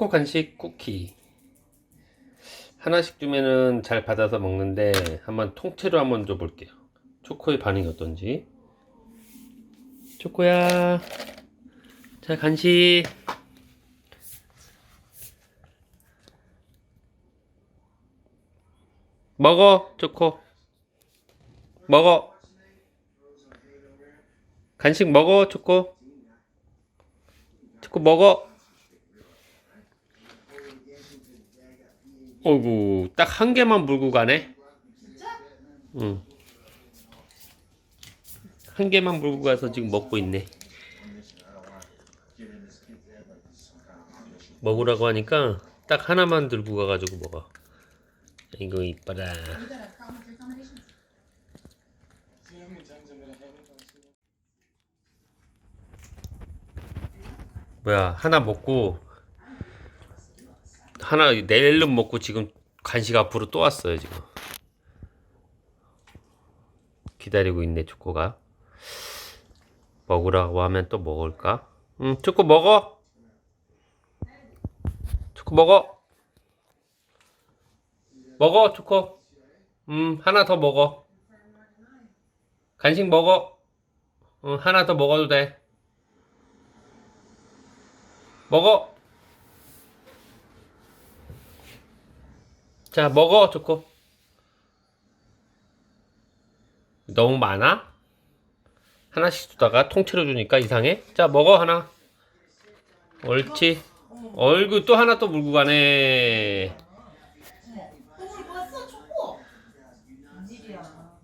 초코 간식 쿠키. 하나씩 주면은 잘 받아서 먹는데 한번 통째로 한번 줘볼게요. 초코의 반응이 어떤지. 초코야. 자 간식. 먹어 초코. 먹어. 간식 먹어 초코. 초코 먹어 어이구 딱 한 개만 물고 가네? 응. 한 개만 물고 가서 지금 먹고 있네. 먹으라고 하니까 딱 하나만 들고 가가지고 먹어. 이거 이뻐라. 뭐야 하나 먹고 하나 내일름 먹고 지금 간식 앞으로 또 왔어요 지금. 기다리고 있네 초코가. 먹으라고 하면 또 먹을까? 응 초코 먹어. 초코 먹어. 먹어 초코. 음 하나 더 먹어. 간식 먹어. 응 하나 더 먹어도 돼. 먹어 자 먹어 초코 너무 많아? 하나씩 주다가 통째로 주니까 이상해? 자 먹어 하나 옳지 얼굴 또 하나 또 물고 가네. 웬일이야.